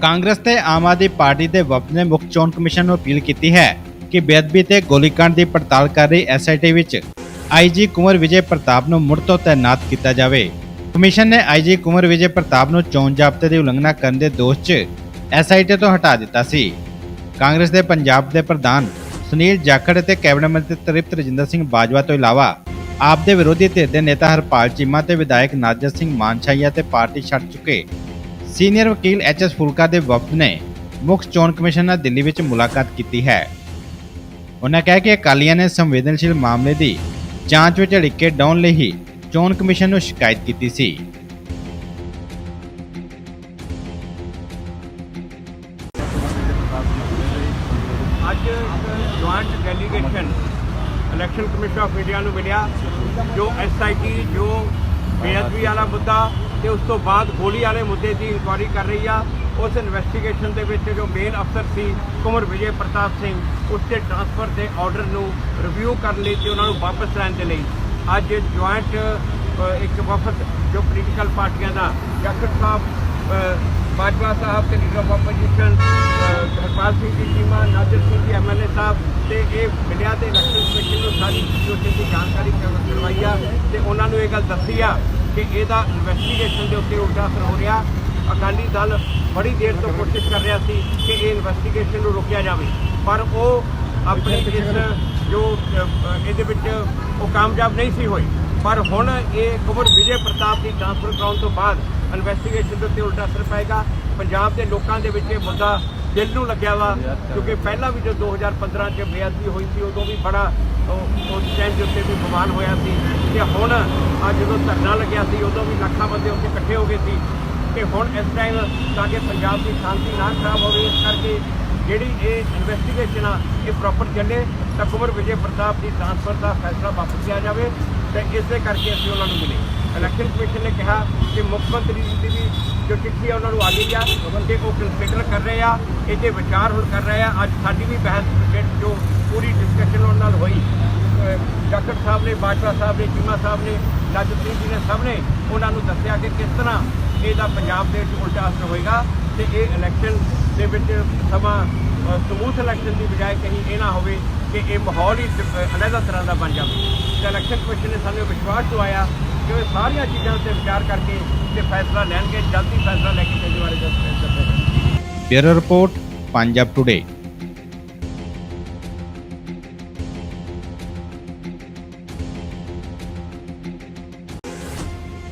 ਕਾਂਗਰਸ ਤੇ ਆਮ ਆਦਮੀ ਪਾਰਟੀ ਦੇ ਵਫਦ ਨੇ ਮੁੱਖ ਚੋਣ ਕਮਿਸ਼ਨ ਨੂੰ ਅਪੀਲ ਕੀਤੀ ਹੈ ਕਿ ਬੇਅਦਬੀ ਤੇ ਗੋਲੀकांड ਦੀ ਪੜਤਾਲ ਕਰ ਰਹੀ ਐਸਆਈਟੀ ਵਿੱਚ ਆਈਜੀ ਕੁਮਰ ਵਿਜੇ ਪ੍ਰਤਾਪ ਨੂੰ ਮੁੜ ਤੋਂ ਤਾਇਨਾਤ ਕੀਤਾ ਜਾਵੇ। ਕਮਿਸ਼ਨ ਨੇ ਆਈਜੀ ਕੁਮਰ ਵਿਜੇ ਪ੍ਰਤਾਪ ਨੂੰ ਚੋਣ ਜ਼ਾਬਤੇ ਦੀ ਉਲੰਘਣਾ ਕਰਨ ਦੇ ਦੋਸ਼ 'ਚ ਐਸਆਈਟੀ ਤੋਂ ਹਟਾ ਦਿੱਤਾ ਸੀ। ਕਾਂਗਰਸ ਦੇ ਪੰਜਾਬ ਦੇ ਪ੍ਰਧਾਨ ਸੁਨੀਲ ਜਾਖੜ ਅਤੇ ਕੈਬਨਿਟ ਮੰਤਰੀ ਤ੍ਰਿਪਤ ਰਜਿੰਦਰ ਸਿੰਘ ਬਾਜਵਾ ਤੋਂ ਇਲਾਵਾ ਆਪ ਦੇ ਵਿਰੋਧੀ ਧਿਰ ਦੇ ਨੇਤਾ ਹਰਪਾਲ ਚੀਮਾ ਤੇ ਵਿਧਾਇਕ ਨਾਜਰ ਸਿੰਘ ਮਾਨਸ਼ਾਹੀਆ ਤੇ ਪਾਰਟੀ ਛੱਡ ਚੁੱਕੇ। ਸੀਨੀਅਰ ਵਕੀਲ ਐਚਐਸ ਫੁਲਕਾ ਦੇ ਵਫਦ ਨੇ ਮੁੱਖ ਚੋਣ ਕਮਿਸ਼ਨ ਨਾਲ ਦਿੱਲੀ ਵਿੱਚ ਮੁਲਾਕਾਤ ਕੀਤੀ ਹੈ। ਉਹਨਾਂ ਕਹਿ ਕਿ ਅਕਾਲੀਆਂ ਨੇ ਸੰਵੇਦਨਸ਼ੀਲ ਮਾਮਲੇ ਦੀ ਜਾਂਚ ਵਿੱਚ ਅੜਿੱਕੇ ਡਾਉਣ ਲਈ ਹੀ ਚੋਣ ਕਮਿਸ਼ਨ ਨੂੰ ਸ਼ਿਕਾਇਤ ਕੀਤੀ ਸੀ। ਅੱਜ joint delegation election commission of India ਨੂੰ ਮਿਲਿਆ, ਜੋ ਐਸਆਈਟੀ ਜੋ ਬੇਅਦਬੀ ਵਾਲਾ ਮੁੱਦਾ ਤੇ ਉਸ ਤੋਂ ਬਾਅਦ ਗੋਲੀ ਵਾਲੇ ਮੁੱਦੇ ਦੀ ਇਨਕੁਆਇਰੀ ਕਰ ਰਹੀ ਆ। ਉਸ ਇਨਵੈਸਟੀਗੇਸ਼ਨ ਦੇ ਵਿੱਚ ਜੋ ਮੇਨ ਅਫਸਰ ਸੀ, ਕੁਮਰ ਵਿਜੇ ਪ੍ਰਤਾਪ ਸਿੰਘ, ਉਸ ਦੇ ਟ੍ਰਾਂਸਫਰ ਦੇ ਆਰਡਰ ਨੂੰ ਰਿਵਿਊ ਕਰਨ ਲਈ ਤੇ ਉਹਨਾਂ ਨੂੰ ਵਾਪਸ ਲੈਣ ਦੇ ਲਈ ਅੱਜ ਜੁਆਇੰਟ ਇੱਕ ਵਫਦ ਜੋ ਪੋਲੀਟੀਕਲ ਪਾਰਟੀਆਂ ਦਾ ਜਾਖੜ ਸਾਹਿਬ ਬਾਜਵਾ ਸਾਹਿਬ ਤੇ leader of opposition Harpal Singh ji Cheema Nazar Singh ji MLA ਸਾਹਿਬ ਤੇ ਇਹ ਮਿਲਿਆ ਤੇ ਇਲੈਕਸ਼ਨ ਕਮਿਸ਼ਨ ਨੂੰ ਸਾਰੀ ਸਿਚੁਏਸ਼ਨ ਦੀ ਜਾਣਕਾਰੀ ਕਰਵਾਈ ਆ ਤੇ ਉਹਨਾਂ ਨੂੰ ਇਹ ਗੱਲ ਦੱਸੀ ਆ ਕਿ ਇਹਦਾ ਇਨਵੈਸਟੀਗੇਸ਼ਨ ਦੇ ਉੱਤੇ ਉਲਟਾ ਅਸਰ ਹੋ ਰਿਹਾ। ਅਕਾਲੀ ਦਲ ਬੜੀ ਦੇਰ ਤੋਂ ਕੋਸ਼ਿਸ਼ ਕਰ ਰਿਹਾ ਸੀ ਕਿ ਇਹ ਇਨਵੈਸਟੀਗੇਸ਼ਨ ਨੂੰ ਰੋਕਿਆ ਜਾਵੇ। ਪਰ ਉਹ ਆਪਣੀ ਇਸ ਜੋ ਇਹਦੇ ਵਿੱਚ ਉਹ ਕਾਮਯਾਬ ਨਹੀਂ ਸੀ ਹੋਈ ਪਰ ਹੁਣ ਇਹ ਕੁਮਰ ਵਿਜੇ ਪ੍ਰਤਾਪ ਦੀ ਟ੍ਰਾਂਸਫਰ ਕਰਾਉਣ ਤੋਂ ਬਾਅਦ ਇਨਵੈਸਟੀਗੇਸ਼ਨ ਦੇ ਉੱਤੇ ਉਲਟਾ ਅਸਰ ਪਏਗਾ। ਪੰਜਾਬ ਦੇ ਲੋਕਾਂ ਦੇ ਵਿੱਚ ਇਹ ਮੁੱਦਾ ਦਿਲ ਨੂੰ ਲੱਗਿਆ ਵਾ, ਕਿਉਂਕਿ ਪਹਿਲਾਂ ਵੀ ਜੋ 2015 ਚ ਬੇਅਦਬੀ ਹੋਈ ਸੀ, ਉਦੋਂ ਵੀ ਬੜਾ ਉਸ ਟਾਈਮ ਦੇ ਉੱਤੇ ਵੀ ਬਿਮਾਰ ਹੋਇਆ ਸੀ। ਤੇ ਹੁਣ ਆ ਜਦੋਂ ਧਰਨਾ ਲੱਗਿਆ ਸੀ, ਉਦੋਂ ਵੀ ਲੱਖਾਂ ਬੰਦੇ ਉੱਥੇ ਇਕੱਠੇ ਹੋ ਗਏ ਸੀ। ਤੇ ਹੁਣ ਇਸ ਟਾਈਮ ਤਾਂ ਕਿ ਪੰਜਾਬ ਦੀ ਸ਼ਾਂਤੀ ਨਾ ਖਰਾਬ ਹੋਵੇ, ਇਸ ਕਰਕੇ ਜਿਹੜੀ ਇਹ ਇਨਵੈਸਟੀਗੇਸ਼ਨ ਆ, ਇਹ ਪ੍ਰੋਪਰ ਚੱਲੇ। ਤਾਂ ਕੁਮਰ ਵਿਜੇ ਪ੍ਰਤਾਪ ਦੀ ਟ੍ਰਾਂਸਫਰ ਦਾ ਫੈਸਲਾ ਵਾਪਸ ਲਿਆ ਜਾਵੇ ਤੇ ਇਸੇ ਕਰਕੇ ਅਸੀਂ ਉਹਨਾਂ ਨੂੰ ਮਿਲੇ। ਇਲੈਕਸ਼ਨ ਕਮਿਸ਼ਨ ਨੇ ਕਿਹਾ ਕਿ ਮੁੱਖ ਮੰਤਰੀ ਦੀ ਵੀ ਜੋ ਚਿੱਠੀ ਆ ਉਹਨਾਂ ਨੂੰ ਆ ਗਈ ਆ ਕਿ ਉਹ ਕੰਸੀਡਰ ਕਰ ਰਹੇ ਆ, ਇਹਦੇ ਵਿਚਾਰ ਹੁਣ ਕਰ ਰਹੇ ਆ। ਅੱਜ ਸਾਡੀ ਵੀ ਬਹਿਸ ਜੋ ਪੂਰੀ ਡਿਸਕਸ਼ਨ ਉਹਨਾਂ ਨਾਲ ਹੋਈ, ਅਹ, ਡਾਕਟਰ ਸਾਹਿਬ ਨੇ, ਬਾਜਵਾ ਸਾਹਿਬ ਨੇ, ਚੀਮਾ ਸਾਹਿਬ ਨੇ ਰਾਜਪ੍ਰੀਤ ਜੀ ਨੇ ਸਭ ਨੇ ਉਹਨਾਂ ਨੂੰ ਦੱਸਿਆ ਕਿ ਕਿਸ ਤਰ੍ਹਾਂ ਇਹਦਾ ਪੰਜਾਬ ਦੇ ਵਿੱਚ ਉਲਟਾ ਅਸਰ ਹੋਏਗਾ ਤੇ ਇਹ ਇਲੈਕਸ਼ਨ ਦੇ ਵਿੱਚ ਸਮਾਂ ਸਮੂਥ ਇਲੈਕਸ਼ਨ ਦੀ ਬਜਾਏ ਕਹੀਂ ਇਹ ਨਾ ਹੋਵੇ ਕਿ ਇਹ ਮਾਹੌਲ ਹੀ ਡ- ਅਲੱਗ ਤਰ੍ਹਾਂ ਦਾ ਬਣ ਜਾਵੇ। ਤੇ ਇਲੈਕਸ਼ਨ ਕਮਿਸ਼ਨ ਨੇ ਸਾਨੂੰ ਵਿਸ਼ਵਾਸ ਦਵਾਇਆ ਕਿ ਉਹ ਸਾਰੀਆਂ ਚੀਜ਼ਾਂ ਤੇ ਵਿਚਾਰ ਕਰਕੇ ਤੇ ਫੈਸਲਾ ਲੈਣਗੇ, ਜਲਦੀ ਫੈਸਲਾ ਲੈ ਕੇ ਇਹਦੇ ਬਾਰੇ ਦੱਸਣਗੇ ਬਿਊਰੋ ਰਿਪੋਰਟ, ਪੰਜਾਬ ਟੁਡੇ